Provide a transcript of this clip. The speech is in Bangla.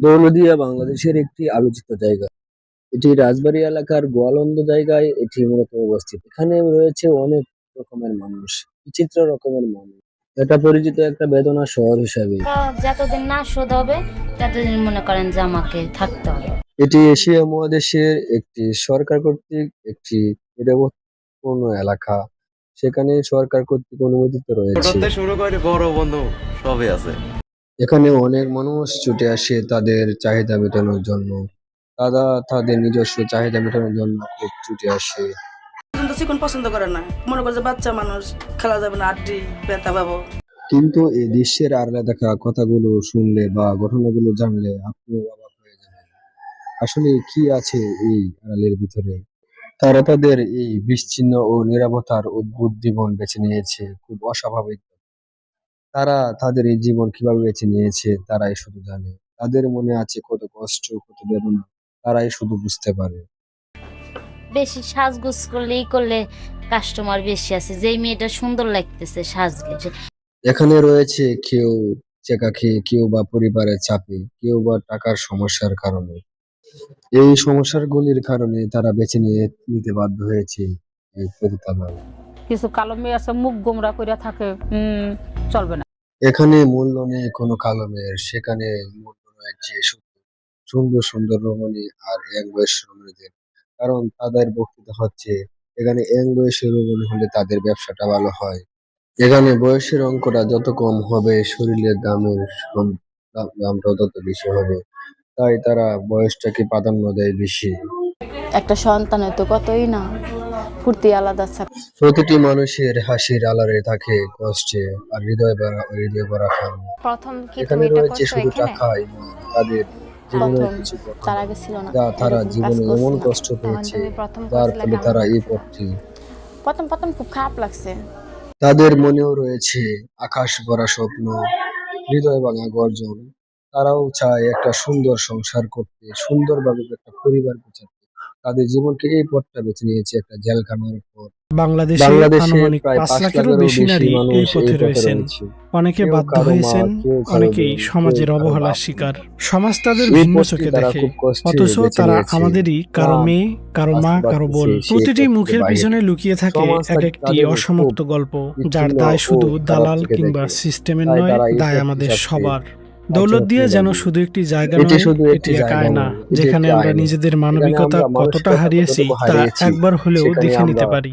দৌলদিয়া বাংলাদেশের একটি আলোচিত জায়গা। এটি রাজবাড়ী এলাকার গোয়ালন্দ জায়গায় এটি মূলত অবস্থিত। এখানে রয়েছে অনেক রকমের মানুষ বিচিত্র রকমের মানুষ। এটা পরিচিত একটা বেদনা শহর হিসাবে। যতদিন না শোধ হবে ততদিন মনে করেন যে আমাকে থাকতে হবে। এটি এশিয়া মহাদেশের একটি সরকার কর্তৃক একটি নিরাপত্তাপূর্ণ এলাকা। সেখানে সরকার কর্তৃক অনুমোদিত রয়েছে। শুরু করে বড় বন্ধু সবই আছে। এখানে অনেক মানুষ ছুটে আসে তাদের চাহিদা মেটানোর জন্য। তারা তাদের নিজস্ব চাহিদা মেটানোর জন্য খুব ছুটে আসে। কিন্তু চিকন পছন্দ করে না। মনে করে যে বাচ্চা মানুষ খেলা যাবে না আড্ডি ব্যথা পাবো। কিন্তু এই দৃশ্যের আড়ালে দেখা কথাগুলো শুনলে বা ঘটনাগুলো জানলে আপনি অবাক হয়ে যাবেন। আসলে কি আছে এই আড়ালের ভিতরে? তারা তাদের এই বিচ্ছিন্ন ও নিরাপত্তার অদ্ভুত জীবন বেছে নিয়েছে। খুব অস্বাভাবিক তারা তাদের এই জীবন কীভাবে বেছে নিয়েছে তারাই শুধু জানে। তাদের মনে আছে কত কষ্ট কত বেদনা তারাই শুধু বুঝতে পারে। বেশি সাজগুজ করলেই করলে কাস্টমার বেশি আছে। যেই মেয়েটা সুন্দর লাগতেছে সাজলে যে এখানে রয়েছে কেউ চেকা খেয়ে কেউ বা পরিবারের চাপে কেউ বা টাকার সমস্যার কারণে। এই সমস্যাগুলির কারণে তারা বেছে নিয়ে নিতে বাধ্য হয়েছে এই কিছু কালো মেয়ে আছে মুখ গোমরা করে থাকে চলবে না। এখানে মূল্য নেই কোনো কালমের, সেখানে মূল্য রয়েছে শুধু সুন্দর সুন্দর রমণী আর এক বয়সী রমণীদের। কারণ তাদের বক্তৃতা হচ্ছে, এখানে এক বয়সী রমণী হলে তাদের ব্যবসাটা ভালো হয়। এখানে বয়সের অঙ্কটা যত কম হবে, শরীরের দামের দামটাও তত বেশি হবে। তাই তারা বয়সটাকে প্রাধান্য দেয় বেশি। একটা সন্তানের তো কতই না। ফুর্তি আলাদা থাকে। প্রতিটি মানুষের হাসির আলারে থাকে কষ্টে আর হৃদয় ভরা হৃদয় ভরা খান। প্রথম কি তুমি এটা করছ শুধু তাদের জীবনের কিছু তার আগে ছিল না। তারা জীবনে এমন কষ্ট তখন পেয়েছে যার ফলে তারা এই পথটি প্রথম প্রথম খুব খারাপ লাগছে। তাদের মনেও রয়েছে আকাশ ভরা স্বপ্ন হৃদয় ভাঙা গর্জন। তারাও চায় একটা সুন্দর সংসার করতে সুন্দরভাবে একটা পরিবার গোছাতে। তাদের জীবনকে এই পথটা বেছে নিয়েছে একটা জেলখানার পথ বাংলাদেশে আনুমানিক প্রায় পাঁচ লাখেরও বেশি নারী এই পথে রয়েছেন। অনেকে বাধ্য হয়েছেন অনেকেই সমাজের অবহেলার শিকার। সমাজ তাদের ভিন্ন চোখে দেখে। অথচ তারা আমাদেরই কারও মেয়ে কারও মা কারও বোন। প্রতিটি মুখের পিছনে লুকিয়ে থাকে এক একটি অসমাপ্ত গল্প যার দায় শুধু দালাল কিংবা সিস্টেমের নয় দায় আমাদের সবার। দৌলত দিয়ে যেন শুধু একটি জায়গা নয় এটি এক আয়না যেখানে আমরা নিজেদের মানবিকতা কতটা হারিয়েছি তা একবার হলেও দেখে নিতে পারি।